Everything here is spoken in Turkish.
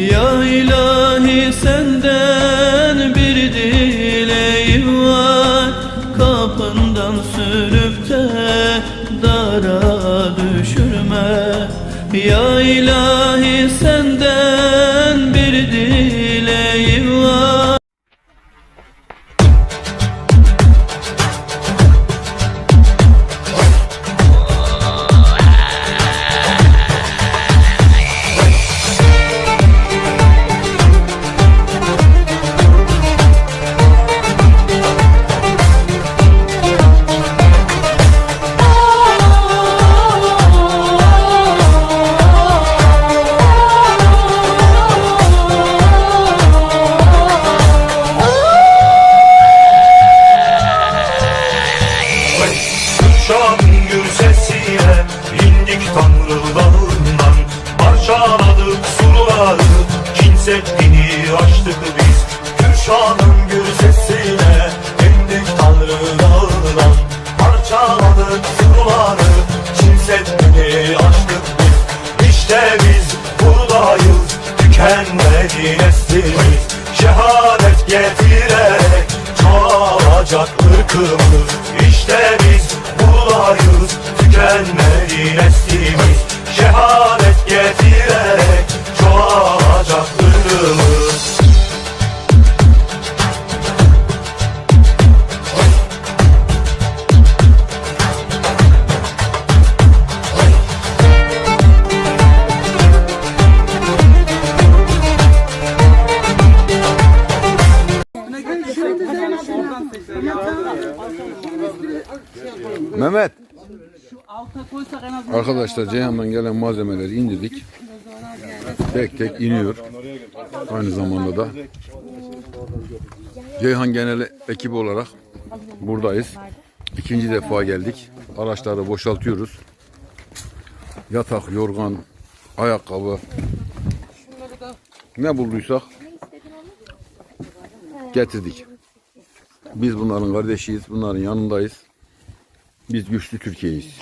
Ya ilahi senden bir dileğim var. Kapından sürüp de dara düşürme. Ya ilahi senden neslimiz Şehadet getirerek çoğalacak ırkımız. İşte biz buradayız tükenmedi neslimiz Mehmet. Arkadaşlar Ceyhan'dan gelen malzemeleri indirdik. Tek tek iniyor. Aynı zamanda da Ceyhan genel ekibi olarak buradayız. İkinci defa geldik. Araçları boşaltıyoruz. Yatak, yorgan, ayakkabı ne bulduysak getirdik. Biz bunların kardeşiyiz. Bunların yanındayız. Biz güçlü Türkiye'yiz.